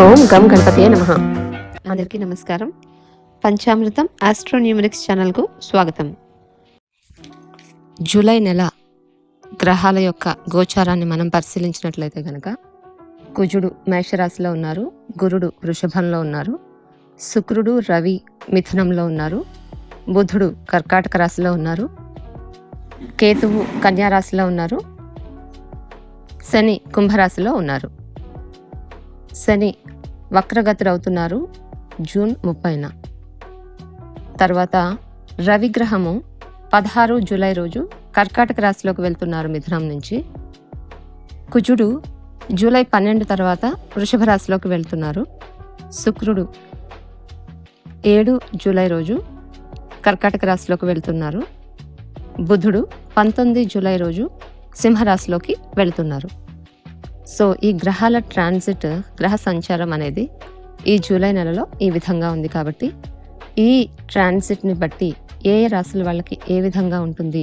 ఓం గం గణపతియే నమ. అందరికీ నమస్కారం. పంచామృతం ఆస్ట్రోన్యూమరిక్స్ ఛానల్కు స్వాగతం. జూలై నెల గ్రహాల యొక్క గోచారాన్ని మనం పరిశీలించినట్లయితే కనుక కుజుడు మేషరాశిలో ఉన్నారు గురుడు వృషభంలో ఉన్నారు శుక్రుడు రవి మిథునంలో ఉన్నారు బుధుడు కర్కాటక రాశిలో ఉన్నారు కేతువు కన్యారాశిలో ఉన్నారు శని కుంభరాశిలో ఉన్నారు. శని వక్రగతులవుతున్నారు జూన్ ముప్పైన. తర్వాత రవిగ్రహము పదహారు జూలై రోజు కర్కాటక రాశిలోకి వెళ్తున్నారు మిథునం నుంచి. కుజుడు జూలై పన్నెండు తర్వాత వృషభ రాశిలోకి వెళ్తున్నారు. శుక్రుడు ఏడు జూలై రోజు కర్కాటక రాశిలోకి వెళ్తున్నారు. బుధుడు పంతొమ్మిది జూలై రోజు సింహరాశిలోకి వెళ్తున్నారు. సో ఈ గ్రహాల ట్రాన్సిట్ గ్రహ సంచారం అనేది ఈ జూలై నెలలో ఈ విధంగా ఉంది కాబట్టి ఈ ట్రాన్సిట్ని బట్టి ఏ ఏ రాశుల వాళ్ళకి ఏ విధంగా ఉంటుంది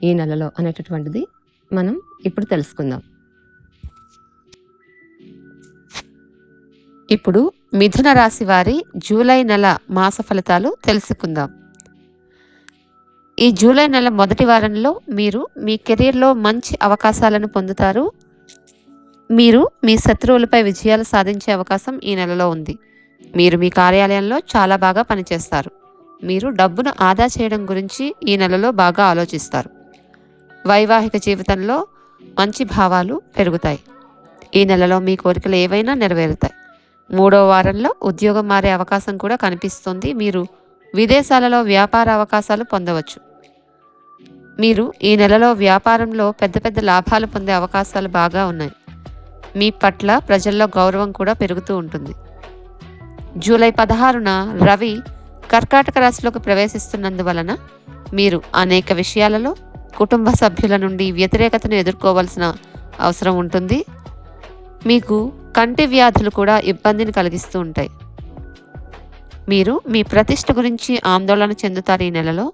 ఈ నెలలో అనేటటువంటిది మనం ఇప్పుడు తెలుసుకుందాం. ఇప్పుడు మిథున రాశి వారి జూలై నెల మాస ఫలితాలు తెలుసుకుందాం. ఈ జూలై నెల మొదటి వారంలో మీరు మీ కెరీర్లో మంచి అవకాశాలను పొందుతారు. మీరు మీ శత్రువులపై విజయాలు సాధించే అవకాశం ఈ నెలలో ఉంది. మీరు మీ కార్యాలయంలో చాలా బాగా పనిచేస్తారు. మీరు డబ్బును ఆదా చేయడం గురించి ఈ నెలలో బాగా ఆలోచిస్తారు. వైవాహిక జీవితంలో మంచి భావాలు పెరుగుతాయి. ఈ నెలలో మీ కోరికలు ఏవైనా నెరవేరుతాయి. మూడో వారంలో ఉద్యోగం మారే అవకాశం కూడా కనిపిస్తుంది. మీరు విదేశాలలో వ్యాపార అవకాశాలు పొందవచ్చు. మీరు ఈ నెలలో వ్యాపారంలో పెద్ద పెద్ద లాభాలు పొందే అవకాశాలు బాగా ఉన్నాయి. మీ పట్ల ప్రజల్లో గౌరవం కూడా పెరుగుతూ ఉంటుంది. జూలై పదహారున రవి కర్కాటక రాశిలోకి ప్రవేశిస్తున్నందువలన మీరు అనేక విషయాలలో కుటుంబ సభ్యుల నుండి వ్యతిరేకతను ఎదుర్కోవాల్సిన అవసరం ఉంటుంది. మీకు కంటి వ్యాధులు కూడా ఇబ్బందిని కలిగిస్తూ ఉంటాయి. మీరు మీ ప్రతిష్ట గురించి ఆందోళన చెందుతారు ఈ నెలలో.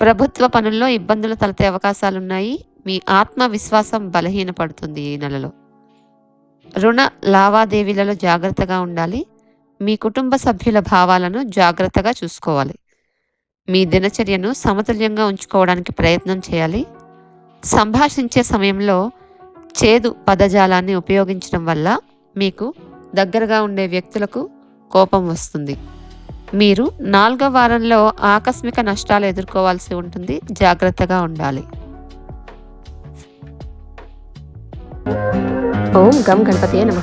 ప్రభుత్వ పనుల్లో ఇబ్బందులు తలెత్తే అవకాశాలున్నాయి. మీ ఆత్మవిశ్వాసం బలహీనపడుతుంది ఈ నెలలో. రుణ లావాదేవీలలో జాగ్రత్తగా ఉండాలి. మీ కుటుంబ సభ్యుల భావాలను జాగ్రత్తగా చూసుకోవాలి. మీ దినచర్యను సమతుల్యంగా ఉంచుకోవడానికి ప్రయత్నం చేయాలి. సంభాషించే సమయంలో చేదు పదజాలాన్ని ఉపయోగించడం వల్ల మీకు దగ్గరగా ఉండే వ్యక్తులకు కోపం వస్తుంది. మీరు నాలుగో వారంలో ఆకస్మిక నష్టాలు ఎదుర్కోవాల్సి ఉంటుంది. జాగ్రత్తగా ఉండాలి. ఓం గం గణపతియే నమ